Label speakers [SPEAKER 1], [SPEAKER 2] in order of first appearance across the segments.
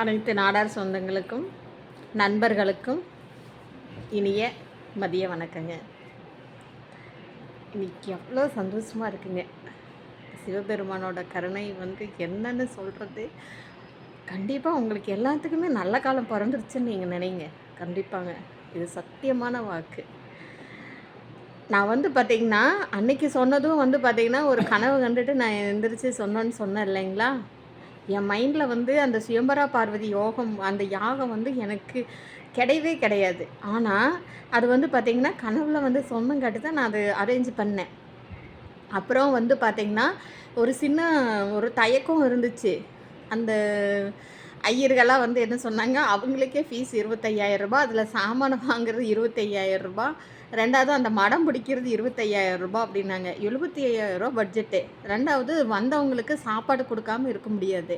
[SPEAKER 1] அனைத்து நாடார் சொந்தங்களுக்கும் நண்பர்களுக்கும் இனிய மதிய வணக்கங்க. இன்னைக்கு எவ்வளோ சந்தோஷமாக இருக்குங்க. சிவபெருமானோட கருணை வந்து என்னன்னு சொல்கிறது கண்டிப்பாக உங்களுக்கு எல்லாத்துக்குமே நல்ல காலம் பிறந்துருச்சுன்னு நீங்கள் நினைங்க. கண்டிப்பாங்க. இது சத்தியமான வாக்கு. நான் வந்து பார்த்தீங்கன்னா அன்னைக்கு சொன்னதும் வந்து பார்த்தீங்கன்னா ஒரு கனவு கண்டுட்டு நான் எந்திரிச்சு சொன்னேன்னு சொன்னேன் இல்லைங்களா? என் மைண்டில் வந்து அந்த சுயம்பரா பார்வதி யோகம் அந்த யாகம் வந்து எனக்கு கிடையவே கிடையாது. ஆனால் அது வந்து பார்த்திங்கன்னா கனவுல வந்து சொன்னங்காட்டி தான் நான் அது அரேஞ்ச் பண்ணேன். அப்புறம் வந்து பார்த்திங்கன்னா ஒரு சின்ன ஒரு தயக்கம் இருந்துச்சு. அந்த ஐயர்களாக வந்து என்ன சொன்னாங்க? அவங்களுக்கே ஃபீஸ் இருபத்தையாயிரம் ரூபாய் அதில் சாமானை வாங்குறது இருபத்தையாயிரம் ரூபாய். ரெண்டாவது அந்த மடம் பிடிக்கிறது இருபத்தையாயிரம் ரூபாய் அப்படின்னாங்க. எழுபத்தி ஐயாயிரம் ரூபா பட்ஜெட்டு ரெண்டாவது வந்தவங்களுக்கு சாப்பாடு கொடுக்காம இருக்க முடியாது.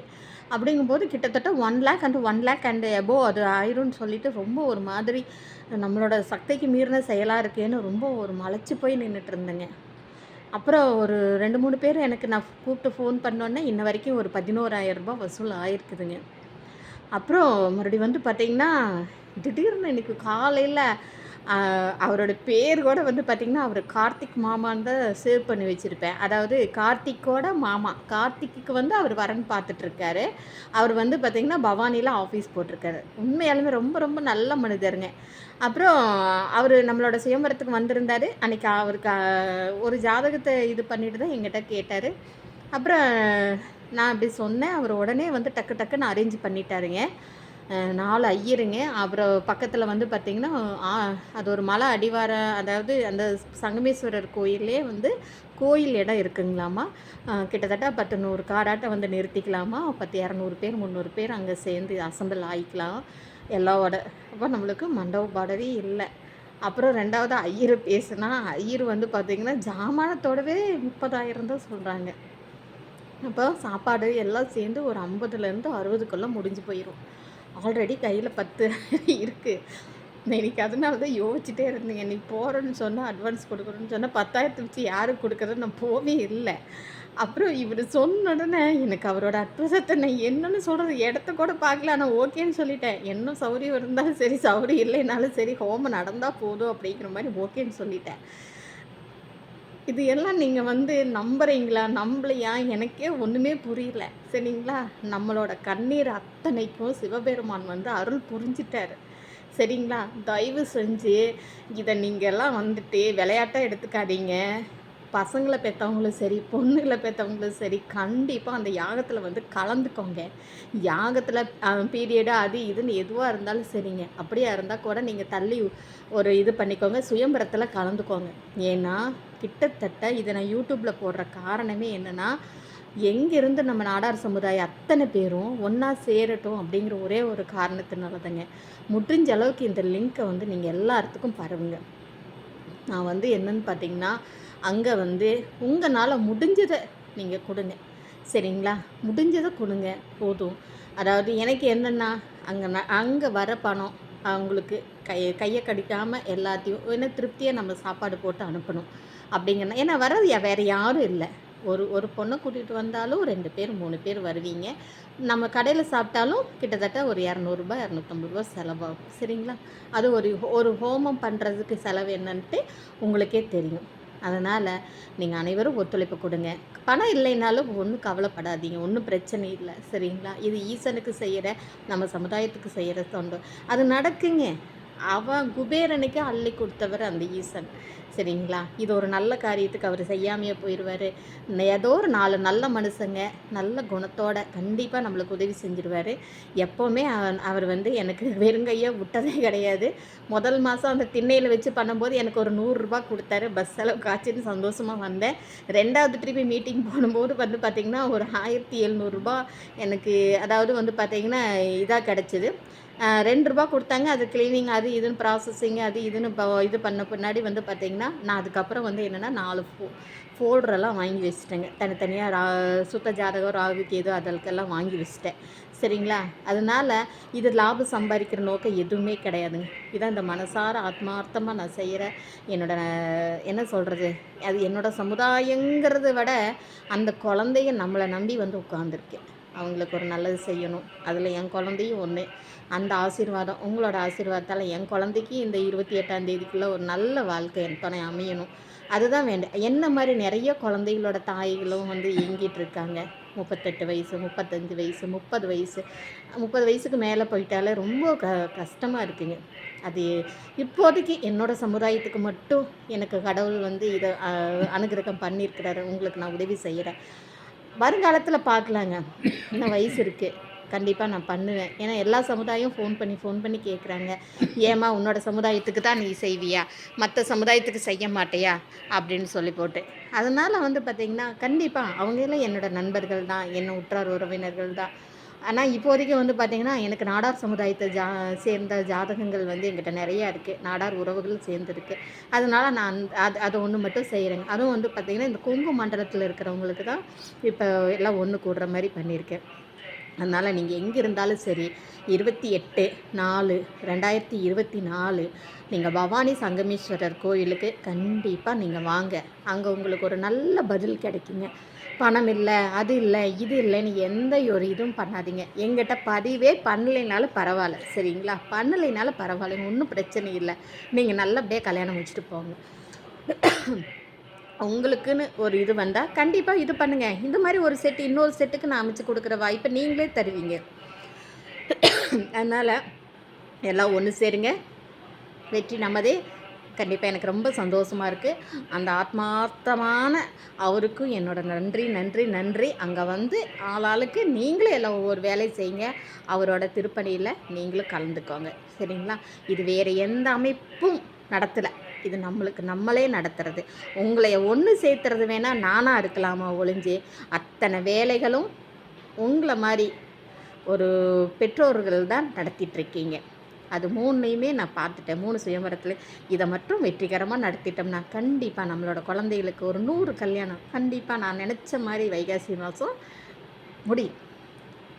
[SPEAKER 1] அப்படிங்கும்போது கிட்டத்தட்ட one lakh and one lakh and எபோ அது ஆயிரும்னு சொல்லிட்டு ரொம்ப ஒரு மாதிரி நம்மளோட சக்திக்கு மீறின செயலாக இருக்கேன்னு ரொம்ப ஒரு மலைச்சு போய் நின்றுட்டு இருந்தேங்க. அப்புறம் ஒரு ரெண்டு மூணு பேர் எனக்கு நான் கூப்பிட்டு ஃபோன் பண்ணோன்னே இன்ன வரைக்கும் ஒரு பதினோராயிரம் ரூபாய் வசூல் ஆயிருக்குதுங்க. அப்புறம் மறுபடியும் வந்து பார்த்திங்கன்னா திடீர்னு இன்னைக்கு காலையில் அவரோட பேர் கூட வந்து பார்த்திங்கன்னா அவர் கார்த்திக் மாமான்னு தான் சேவ் பண்ணி வச்சுருப்பேன். அதாவது கார்த்திக்கோட மாமா. கார்த்திக்கு வந்து அவர் வரன் பார்த்துட்ருக்காரு அவர் வந்து பார்த்திங்கன்னா பவானியில் ஆஃபீஸ் போட்டிருக்காரு உண்மையாலுமே ரொம்ப ரொம்ப நல்ல மனிதருங்க. அப்புறம் அவர் நம்மளோட சுயம்பரத்துக்கு வந்திருந்தார். அன்றைக்கி அவருக்கு ஒரு ஜாதகத்தை இது பண்ணிட்டு தான் எங்கிட்ட கேட்டார். அப்புறம் நான் அப்படி சொன்னேன். அவர் உடனே வந்து டக்கு டக்குன்னு அரேஞ்ச் பண்ணிட்டாருங்க. நாலு ஐயருங்க. அப்புறம் பக்கத்தில் வந்து பார்த்திங்கன்னா அது ஒரு மலை அடிவார அதாவது அந்த சங்கமேஸ்வரர் கோயிலே வந்து கோயில் இடம் இருக்குங்களாமா? கிட்டத்தட்ட பத்து நூறு காடாட்டை வந்து நிறுத்திக்கலாமா? பத்து இரநூறு பேர் முந்நூறு பேர் அங்கே சேர்ந்து அசம்பிள் ஆகிக்கலாம் எல்லாவோட அப்போ நம்மளுக்கு மண்டப பாடவே இல்லை. அப்புறம் ரெண்டாவது ஐயர் பேசுனா ஐயர் வந்து பார்த்திங்கன்னா ஜாமானத்தோடவே முப்பதாயிரம் தான் சொல்கிறாங்க அப்போ சாப்பாடு எல்லாம் சேர்ந்து ஒரு ஐம்பதுலேருந்து அறுபதுக்குள்ளே முடிஞ்சு போயிடும் ஆல்ரெடி கையில் பத்து இருக்குது இன்னைக்கு அதனால தான் யோசிச்சுட்டே இருந்தேங்க நீ போகிறேன்னு சொன்னால் அட்வான்ஸ் கொடுக்குறேன்னு சொன்னால் பத்தாயிரத்து வச்சு யாருக்கு கொடுக்குறது நான் போவே இல்லை. அப்புறம் இவர் சொன்ன உடனே எனக்கு அவரோட அட்ரஸத்தை நான் என்னன்னு சொல்கிறது இடத்த கூட பார்க்கல. ஆனால் ஓகேன்னு சொல்லிட்டேன். என்ன சௌரியம் இருந்தாலும் சரி சௌரியம் இல்லைனாலும் சரி ஹோமம் நடந்தால் போதும் அப்படிங்கிற மாதிரி ஓகேன்னு சொல்லிட்டேன். இது எல்லாம் நீங்கள் வந்து நம்புகிறீங்களா நம்பலையா? எனக்கே ஒன்றுமே புரியல. சரிங்களா? நம்மளோட கண்ணீர் அத்தனைக்கும் சிவபெருமான் வந்து அருள் புரிஞ்சிட்டாரு. சரிங்களா? தயவு செஞ்சு இதை நீங்கள் எல்லாம் வந்துட்டு விளையாட்டாக எடுத்துக்காதீங்க. பசங்களை பெற்றவங்களும் சரி பொண்ணுகளை பெற்றவங்களும் சரி கண்டிப்பாக அந்த யாகத்தில் வந்து கலந்துக்கோங்க. யாகத்தில் பீரியடு அது இதுன்னு எதுவாக இருந்தாலும் சரிங்க. அப்படியா இருந்தால் கூட நீங்கள் தள்ளி ஒரு இது பண்ணிக்கோங்க சுயம்பரத்தில் கலந்துக்கோங்க. ஏன்னா கிட்டத்தட்ட இதை நான் யூடியூப்பில் போடுற காரணமே என்னென்னா எங்கேருந்து நம்ம நாடார் சமுதாயம் அத்தனை பேரும் ஒன்றா சேரட்டும் அப்படிங்கிற ஒரே ஒரு காரணத்தினால தாங்க முடிஞ்ச அளவுக்கு இந்த லிங்க்கை வந்து நீங்கள் எல்லாத்துக்கும் பரவுங்க. நான் வந்து என்னன்னு பார்த்தீங்கன்னா அங்கே வந்து உங்களால் முடிஞ்சதை நீங்கள் கொடுங்க. சரிங்களா? முடிஞ்சதை கொடுங்க. போதும். அதாவது எனக்கு என்னென்னா அங்கே நான் அங்கே வர பணம் அவங்களுக்கு கை கையை கடிக்காமல் எல்லாத்தையும் என்ன திருப்தியாக நம்ம சாப்பாடு போட்டு அனுப்பணும். அப்படிங்கன்னா ஏன்னா வர்றது வேறு யாரும் இல்லை. ஒரு ஒரு பொண்ணை கூட்டிகிட்டு வந்தாலும் ரெண்டு பேர் மூணு பேர் வருவீங்க. நம்ம கடையில் சாப்பிட்டாலும் கிட்டத்தட்ட ஒரு இரநூறுபா இரநூத்தம்பது ரூபா செலவாகும். சரிங்களா? அது ஒரு ஒரு ஹோமம் பண்ணுறதுக்கு செலவு என்னன்ட்டு உங்களுக்கே தெரியும். அதனால் நீங்கள் அனைவரும் ஒத்துழைப்பு கொடுங்க. பணம் இல்லைனாலும் ஒன்றும் கவலைப்படாதீங்க. ஒன்றும் பிரச்சனை இல்லை. சரிங்களா? இது ஈசனுக்கு செய்கிற நம்ம சமுதாயத்துக்கு செய்கிற தொண்டு. அது நடக்குங்க. அவன் குபேரனுக்கு அள்ளி கொடுத்தவர் அந்த ஈசன். சரிங்களா? இது ஒரு நல்ல காரியத்துக்கு அவர் செய்யாமையே போயிடுவார் ஏதோ ஒரு நாலு நல்ல மனுஷங்க நல்ல குணத்தோட கண்டிப்பாக நம்மளுக்கு உதவி செஞ்சிருவார். எப்போவுமே அவன் அவர் வந்து எனக்கு வெறுங்கையாக விட்டதே கிடையாது. முதல் மாதம் அந்த திண்ணையில் வச்சு பண்ணும்போது எனக்கு ஒரு நூறுரூபா கொடுத்தாரு. பஸ் செலவு காய்ச்சின்னு சந்தோஷமாக வந்தேன். ரெண்டாவது திருப்பி மீட்டிங் போடும்போது வந்து பார்த்திங்கன்னா ஒரு ஆயிரத்தி எழுநூறுபா எனக்கு அதாவது வந்து பார்த்திங்கன்னா இதாக கிடச்சிது. ரெண்டு ரூபா கொடுத்தாங்க. அது க்ளீனிங் அது இதுன்னு ப்ராசஸிங் அது இதுன்னு இது பண்ண பின்னாடி வந்து பார்த்திங்கன்னா நான் அதுக்கப்புறம் வந்து என்னென்னா நாலு ஃபோ ஃபோல்டரெல்லாம் வாங்கி வச்சுட்டேங்க. தனித்தனியாக ரா சுத்த ஜாதகம் ராகுக்கு ஏதோ அதற்கெல்லாம் வாங்கி வச்சுட்டேன். சரிங்களா? அதனால் இது லாபம் சம்பாதிக்கிற நோக்கம் எதுவுமே கிடையாதுங்க. இதான் இந்த மனசார ஆத்மார்த்தமாக நான் செய்கிற என்னோட என்ன சொல்கிறது அது என்னோட சமுதாயங்கிறத விட அந்த குழந்தைய நம்மளை நம்பி வந்து உட்காந்துருக்கேன் அவங்களுக்கு ஒரு நல்லது செய்யணும். அதில் என் குழந்தையும் ஒன்று அந்த ஆசீர்வாதம் உங்களோட ஆசீர்வாதத்தால் என் குழந்தைக்கு இந்த இருபத்தி எட்டாம் தேதிக்குள்ளே ஒரு நல்ல வாழ்க்கை என் துணை அமையணும். அதுதான் வேண்டும் என்ன மாதிரி நிறைய குழந்தைகளோட தாய்களும் வந்து இயங்கிட்டு இருக்காங்க. முப்பத்தெட்டு வயசு முப்பத்தஞ்சு வயசு முப்பது வயசு. முப்பது வயசுக்கு மேலே போயிட்டாலே ரொம்ப க கஷ்டமாக இருக்குங்க. அது இப்போதைக்கு என்னோட சமுதாயத்துக்கு மட்டும் எனக்கு கடவுள் வந்து இதை அனுகிரகம் பண்ணியிருக்கிறாரு. உங்களுக்கு நான் உதவி செய்கிறேன் வருங்காலத்தில் பார்க்கலாங்க இன்னும் வயசு இருக்குது கண்டிப்பாக நான் பண்ணுவேன். ஏன்னா எல்லா சமுதாயம் ஃபோன் பண்ணி ஃபோன் பண்ணி கேட்குறாங்க ஏம்மா உன்னோட சமுதாயத்துக்கு தான் நீ செய்வியா? மற்ற சமுதாயத்துக்கு செய்ய மாட்டியா? அப்படின்னு சொல்லி போட்டு. அதனால் வந்து பார்த்திங்கன்னா கண்டிப்பாக அவங்களும் என்னோடய நண்பர்கள் தான். என்ன உற்றார் உறவினர்கள் தான். ஆனால் இப்போதைக்கு வந்து பார்த்திங்கன்னா எனக்கு நாடார் சமுதாயத்தை ஜா சேர்ந்த ஜாதகங்கள் வந்து எங்கிட்ட நிறையா இருக்குது நாடார் உறவுகள் சேர்ந்துருக்கு. அதனால் நான் அது அதை ஒன்று மட்டும் செய்கிறேங்க அதுவும் வந்து பார்த்திங்கன்னா இந்த கொங்கு மண்டலத்தில் இருக்கிறவங்களுக்கு தான் இப்போ எல்லாம் ஒன்று கூடுற மாதிரி பண்ணியிருக்கேன். அதனால் நீங்கள் எங்கே இருந்தாலும் சரி இருபத்தி எட்டு நாலு ரெண்டாயிரத்தி இருபத்தி நாலு நீங்கள் பவானி சங்கமேஸ்வரர் கோயிலுக்கு கண்டிப்பாக நீங்கள் வாங்க. அங்கே உங்களுக்கு ஒரு நல்ல பதில் கிடைக்குங்க. பணம் இல்லை அது இல்லை இது இல்லைன்னு எந்த ஒரு இதுவும் பண்ணாதீங்க. எங்கிட்ட பதிவே பண்ணலைனாலும் பரவாயில்ல சரிங்களா? பண்ணலைனாலும் பரவாயில்லைங்க ஒன்றும் பிரச்சனை இல்லை. நீங்கள் நல்லபடியாக கல்யாணம் முடிச்சுட்டு போங்க. உங்களுக்குன்னு ஒரு இது வந்தால் கண்டிப்பாக இது பண்ணுங்கள் இந்த மாதிரி ஒரு செட்டு இன்னொரு செட்டுக்கு நான் அமைச்சு கொடுக்குற வாய்ப்பை நீங்களே தருவீங்க. அதனால் எல்லாம் ஒன்று சேருங்க. வெற்றி நம்மதே கண்டிப்பாக எனக்கு ரொம்ப சந்தோஷமாக இருக்குது அந்த ஆத்மார்த்தமான அவருக்கும் என்னோடய நன்றி நன்றி நன்றி. அங்கே வந்து ஆளாளுக்கு நீங்களும் எல்லாம் ஒவ்வொரு வேலையும் செய்யுங்க. அவரோட திருப்பணியில் நீங்களும் கலந்துக்கோங்க. சரிங்களா? இது வேறு எந்த அமைப்பும் நடத்தலை. இது நம்மளுக்கு நம்மளே நடத்துறது. உங்களை ஒன்று சேர்த்துறது வேணால் நானாக இருக்கலாமா ஒளிஞ்சு அத்தனை வேலைகளும் உங்களை மாதிரி ஒரு பெற்றோர்கள் தான் நடத்திட்டுருக்கீங்க அது மூணையுமே நான் பார்த்துட்டேன். மூணு சுயம்பரத்தில் இதை மட்டும் வெற்றிகரமாக நடத்திட்டோம்னா கண்டிப்பாக நம்மளோட குழந்தைகளுக்கு ஒரு நூறு கல்யாணம். கண்டிப்பாக நான் நினச்ச மாதிரி வைகாசி மாதம் முடியும்.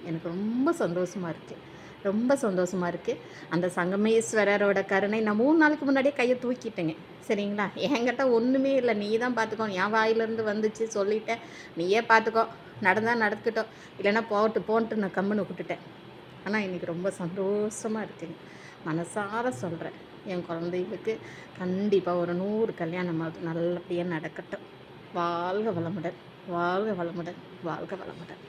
[SPEAKER 1] எனக்கு ரொம்ப சந்தோஷமாக இருக்குது ரொம்ப சந்தோஷமாக இருக்குது அந்த சங்கமேஸ்வரரோட கருணை நான் மூணு நாளுக்கு முன்னாடியே கையை தூக்கிட்டேங்க. சரிங்களா? என்கிட்ட ஒன்றுமே இல்லை. நீ தான் பார்த்துக்கோ என் வாயிலேருந்து வந்துச்சு. சொல்லிட்டேன். நீயே பார்த்துக்கோ நடந்தால் நடக்கட்டும் இல்லைன்னா போட்டு போன்ட்டு நான் கம்முன்னு விட்டுட்டேன். ஆனால் இன்றைக்கி ரொம்ப சந்தோஷமாக இருக்குங்க. மனசார சொல்கிறேன் என் குழந்தைகளுக்கு கண்டிப்பாக ஒரு நூறு கல்யாணம் நல்லபடியாக நடக்கட்டும். வாழ்க வளமுடன் வாழ்க வளமுடன் வாழ்க வளமுடன்.